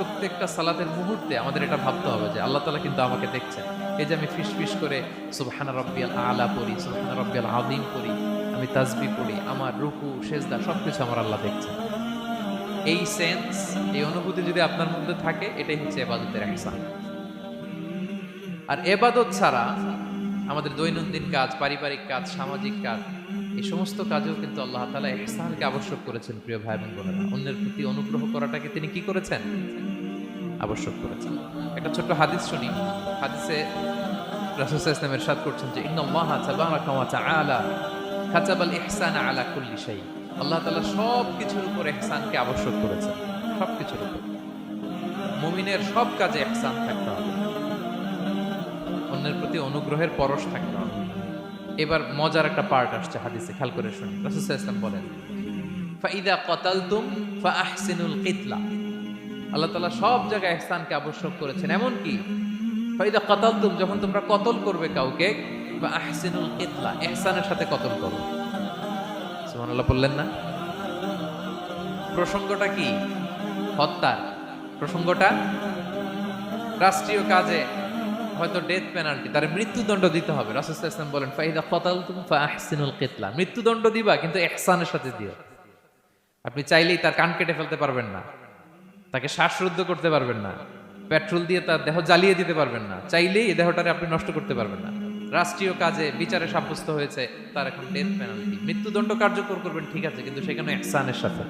প্রত্যেকটা সালাতের মুহূর্তে আমাদের এটা ভাবতে হবে যে আল্লাহ তালা কিন্তু আমাকে দেখছেন। এই যে আমি ফিস ফিস করে সুবহানা রব্বিয়াল আলা পড়ি, সুবহানা রব্বিয়াল আদিম পড়ি, আমি তাজবি পড়ি, আমার রুকু, সেজদা সব কিছু আমার আল্লাহ দেখছেন। এই সেন্স এই অনুভূতি যদি আপনার মধ্যে থাকে, এটাই হচ্ছে এবাদতের একসান আর এবাদত ছাড়া আমাদের দৈনন্দিন কাজ, পারিবারিক কাজ, সামাজিক কাজ, এই সমস্ত কাজেও কিন্তু আল্লাহ তালা এহসানকে আবশ্যক করেছেন, প্রিয় ভাই বোন বোনেরা। অন্যের প্রতি অনুগ্রহ করাটাকে তিনি কি করেছেন? আবশ্যক করেছেন। একটা ছোট্ট হাদিস শুনি। হাদিসে রাসূল ইসলামের সাদ করছেন যে, ইন্নাল্লাহ তাবারাকা ওয়া ইহসানা আলা কুল্লি আল্লাহ তাআলা সব কিছুর উপর ইহসানকে আবশ্যক করেছেন। সব কিছুর উপর। মুমিনের সব কাজে ইহসান থাকতে হবে। অন্যের প্রতি অনুগ্রহের পরশ থাকতে হবে। এবার মজার একটা পার্ট আসছে হাদিসে, খেয়াল করে শুনি রাসূল ইসলাম বলেন ফাইদা কতালতুম ফাআহসিনুল কিতলা। আল্লাহ তাআলা সব জায়গায় ইহসানকে আবশ্যক করেছেন। এমন কি? ফাইদা কতালতুম, যখন তোমরা কতল করবে কাউকে বা আহসিনুল কিতলা ইহসানের সাথে কতল করো। সুবহানাল্লাহ বললেন না? প্রসঙ্গটা কি? হত্যার। প্রসঙ্গটা? রাষ্ট্রীয় কাজে হয়তো ডেথ পেনাল্টি তার মৃত্যুদণ্ড দিতে হবে। রাসূল ইসলাম বলেন, ফাইদা কতালতুম ফাআহসিনুল কিতলা। মৃত্যুদণ্ড দিবা, কিন্তু ইহসানের সাথে দিও। আপনি চাইলেই তার কান কেটে ফেলতে পারবেন না। তাকে শ্বাসরুদ্ধ করতে পারবেন না। পেট্রোল দিয়ে তার দেহ জ্বালিয়ে দিতে পারবেন না। চাইলেই এই দেহটারে আপনি নষ্ট করতে পারবেন না। রাষ্ট্রীয় কাজে বিচারে সাব্যস্ত হয়েছে তার এখন ডেথ পেনাল্টি মৃত্যুদণ্ড কার্যকর করবেন, ঠিক আছে, কিন্তু সেখানে একসানের সাথে।